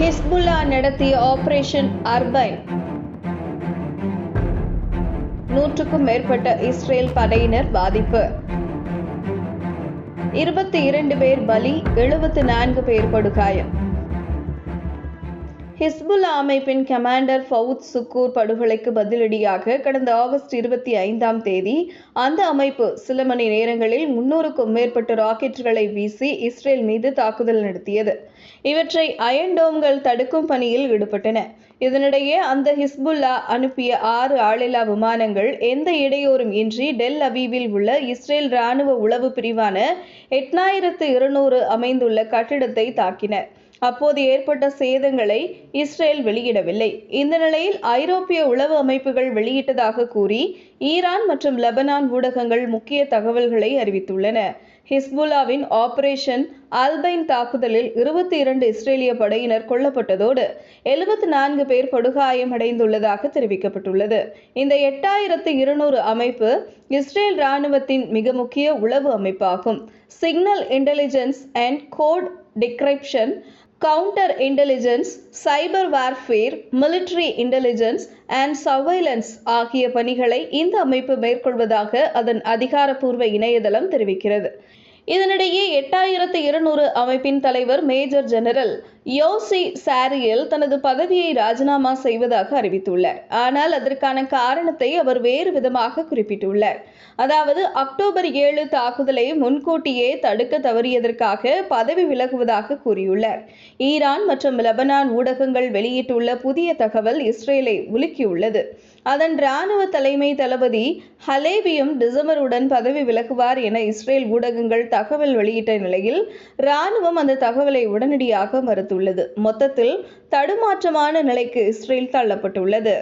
Hezbollah நடத்திய operation urban. நூற்றுக்கும் மேற்பட்ட இஸ்ரேல் படையினர் பாதிப்பு. இருபத்தி இரண்டு பேர் பலி எழுபத்தி நான்கு பேர் படுகாயம். ஹிஸ்புல்லா அமைப்பின் கமாண்டர் ஃபவுத் சுக்கூர் படுகொலைக்கு பதிலடியாக கடந்த ஆகஸ்ட் இருபத்தி ஐந்தாம் தேதி அந்த அமைப்பு சில மணி நேரங்களில் முன்னூறுக்கும் மேற்பட்ட ராக்கெட்டுகளை வீசி இஸ்ரேல் மீது தாக்குதல் நடத்தியது. இவற்றை அயன்டோம்கள் தடுக்கும் பணியில் ஈடுபட்டன. இதனிடையே அந்த ஹிஸ்புல்லா அனுப்பிய ஆறு ஆளில்லா விமானங்கள் எந்த இடையூறும் இன்றி டெல் அபீவில் உள்ள இஸ்ரேல் ராணுவ உளவு பிரிவான எட்டாயிரத்து இருநூறு அமைந்துள்ள கட்டிடத்தை தாக்கின. அப்போது ஏற்பட்ட சேதங்களை இஸ்ரேல் வெளியிடவில்லை. இந்த நிலையில் ஐரோப்பிய உளவு அமைப்புகள் வெளியிட்டதாக கூறி ஈரான் மற்றும் லெபனான் ஊடகங்கள் முக்கிய தகவல்களை அறிவித்துள்ளன. ஹிஸ்புல்லாவின் ஆபரேஷன் அல்பைன் தாக்குதலில் இருபத்தி இரண்டு இஸ்ரேலிய படையினர் கொல்லப்பட்டதோடு எழுபத்தி நான்கு பேர் படுகாயமடைந்துள்ளதாக தெரிவிக்கப்பட்டுள்ளது. இந்த எட்டாயிரத்து இருநூறு அமைப்பு இஸ்ரேல் இராணுவத்தின் மிக முக்கிய உளவு அமைப்பாகும். Signal intelligence and code decryption counter intelligence cyber warfare military intelligence and surveillance ஆகிய பணிகளை இந்த அமைப்பு மேற்கொள்வதாக அதன் அதிகாரப்பூர்வ இணையதளம் தெரிவிக்கிறது. இதனிடையே எட்டாயிரத்து இருநூறு அமைப்பின் தலைவர் மேஜர் ஜெனரல் யோசி சாரியல் தனது பதவியை ராஜினாமா செய்வதாக அறிவித்துள்ளார். ஆனால் அதற்கான காரணத்தை அவர் வேறு விதமாக குறிப்பிட்டுள்ளார். அதாவது அக்டோபர் ஏழு தாக்குதலை முன்கூட்டியே தடுக்க தவறியதற்காக பதவி விலகுவதாக கூறியுள்ளார். ஈரான் மற்றும் லெபனான் ஊடகங்கள் வெளியிட்டுள்ள புதிய தகவல் இஸ்ரேலை உலுக்கியுள்ளது. அதன் இராணுவ தலைமை தளபதி ஹலேவியும் டிசம்பருடன் பதவி விலகுவார் என இஸ்ரேல் ஊடகங்கள் தகவல் வெளியிட்ட நிலையில் இராணுவம் அந்த தகவலை உடனடியாக மறுத்துள்ளது. மொத்தத்தில் தடுமாற்றமான நிலைக்கு இஸ்ரேல் தள்ளப்பட்டுள்ளது.